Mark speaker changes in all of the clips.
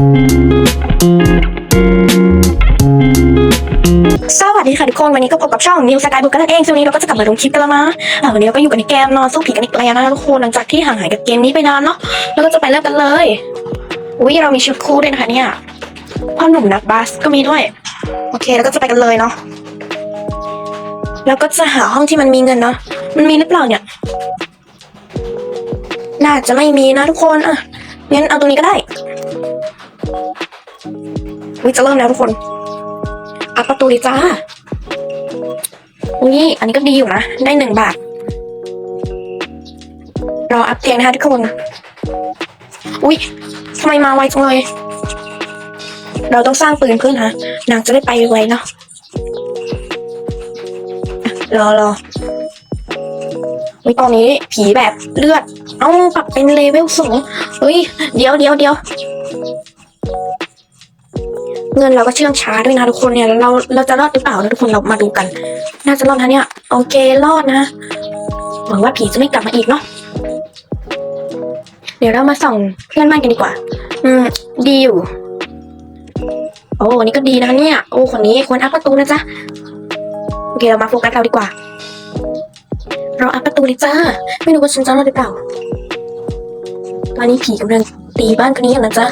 Speaker 1: สวัสดีค่ะทุกคน วันนี้ก็พบกับช่องนิวสกายบุกกันนั่นเองซึ่งวันนี้เราก็จะกลับมาลงคลิปกันแล้วนะอ่าวันนี้เราก็อยู่กันในเกมนอนสู้ผีกันอีกแล้วนะทุกคนหลังจากที่ห่างหายกับเกมนี้ไปนานเนาะแล้วก็จะไปเริ่มกันเลยอุ้ยเรามีชุดคู่ด้วยนะคะเนี่ยพ่อหนุ่มนักบาสก็มีด้วย โอเคแล้วก็จะไปกันเลยเนาะแล้วก็จะหาห้องที่มันมีเงินเนาะมันมีหรือเปล่าเนี่ย น่าจะไม่มีนะทุกคนอะงั้นเอาตรงนี้ก็ได้ วิจะเริ่มแล้วทุกคนอัพประตูเลยจ้าอุ้ยอันนี้ก็ดีอยู่นะ ได้หนึ่งบาท รออัพเตียงนะคะทุกคน อุ้ยทำไมมาไวจังเลย เราต้องสร้างปืนเพื่อนฮะ นางจะได้ไปไวเนาะรอรอวิตอนนี้ผีแบบเลือด เอ้าปรับเป็นเลเวลสองเฮ้ย เดี๋ยวเดี๋ยวเดี๋ยว เงินเราก็เชื่องช้าด้วยนะทุกคนเนี่ยเราเราจะรอดหรือเปล่านะทุกคนเรามาดูกัน น่าจะรอดนะเนี่ยโอเครอดนะหวังว่าผีจะไม่กลับมาอีกเนาะเดี๋ยวเรามาส่องเพื่อนบ้านกันดีกว่า อืม ดีอยู่ โอ้นนี้ก็ดีนะเนี่ย โอ้คนนี้ควรอัพประตูนะจ๊ะโอเคเรามาโฟกัสเราดีกว่า เราอัพประตูเลยจ้าไม่รู้ว่าฉันจะรอดหรือเปล่าตอนนี้ผีกำลังตีบ้านคนนี้อยู่นะจ๊ะ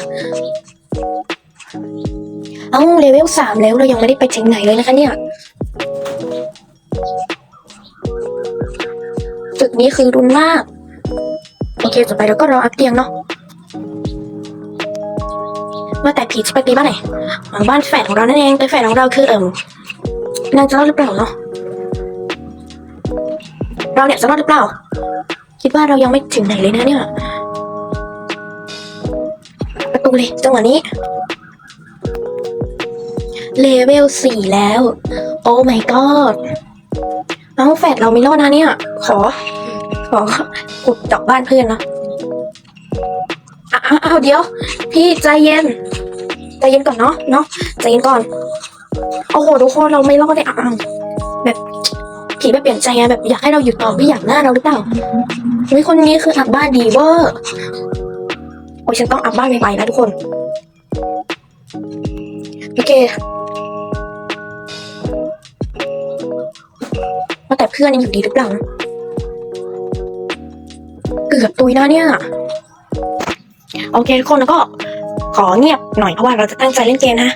Speaker 1: เอ้าเลเวลสามแล้วเรายังไม่ได้ไปถึงไหนเลยนะคะเนี่ยตึกนี้คือรุนมาก โอเคต่อไปเราก็รออัพเตียงเนาะว่าแต่ผีจะไปตีบ้านไหนหวังบ้านแฝดของเรานั่นเองแต่แฝดของเราคือเอิ่มนางจะรอดหรือเปล่าเนาะเราเนี่ยจะรอดหรือเปล่า คิดว่าเรายังไม่ถึงไหนเลยนะเนี่ยประตูเลยจังหวะนี้ เลเวลสี่แล้ว โอ้ my god เอ้าแฟดเราไม่รอดนะเนี่ย ขอ ขอขุดดอกบ้านเพื่อนนะอ้าวอ้าวเดี๋ยว พี่ใจเย็น ใจเย็นก่อนเนาะเนาะใจเย็นก่อน โอ้โหทุกคนเราไม่รอดเลยอ้าวแบบผีแบบเปลี่ยนใจไงแบบอยากให้เราอยู่ต่อไม่อยากหน้าเราหรือเปล่าเฮ้ยคนนี้คืออัพบ้านดีเวอร์โอ้ฉันต้องอัพบ้านไวๆนะทุกคน โอเค ว่าแต่เพื่อนยังอยู่ดีหรือเปล่า เกือบตุยนะเนี่ย โอเคทุกคนแล้วก็ ขอเงียบหน่อยเพราะว่าเราจะตั้งใจเล่นเกมนะ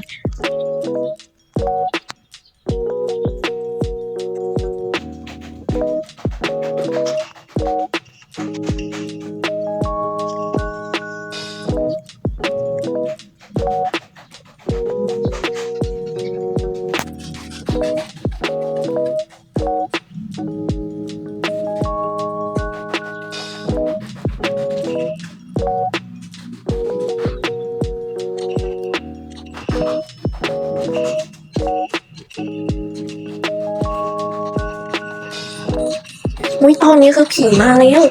Speaker 1: อุ้ยตอนนี้คือผีมาแล้ว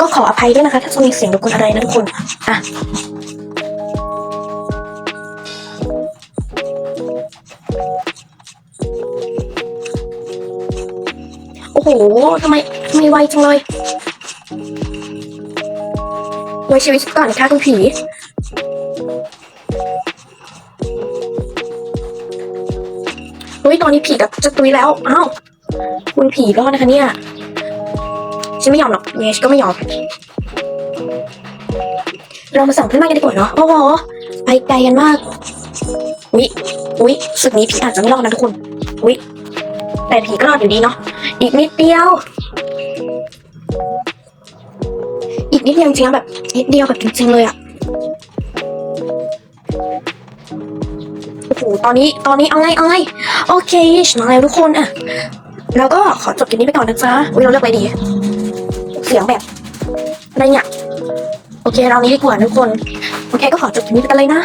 Speaker 1: ก็ขออภัยด้วยนะคะ ถ้าจะมีเสียงรบกวนอะไรนะทุกคน อะโอ้โหทำไมทำไมไวจังเลยไว้ชีวิตก่อนค่ะคุณผี ฮ้ยตอนนี้ผีกับจะตุยแล้วอ้าวคุณผีรอดนะคะเนี่ยฉันไม่ยอมหรอกยังไงฉันก็ไม่ยอม เรามาสั่งเพื่อนบ้านกันดีกว่าเนาะโอ้โหไปไกลกันมากอุ๊ยอุ๊ยศึกนี้ผีอาจจะไม่รอดนะทุกคนอุ๊ยแต่ผีก็รอดอยู่ดีเนาะอีกนิดเดียว อีกนิดเดียวจริงๆแบบนิดเดียวแบบจริงๆเลยอะ โหตอนนี้ตอนนี้เอาไงเอาไงโอเคชนะแล้วทุกคนอะแล้วก็ขอจบคลิปนี้ไปก่อนนะจ๊ะอุ้ยเราเลือกไปดี เสียงแบบอะไรเนี่ยโอเคเรานี้ดีกว่าทุกคน โอเคก็ขอจบคลิปนี้ไปกันเลยนะ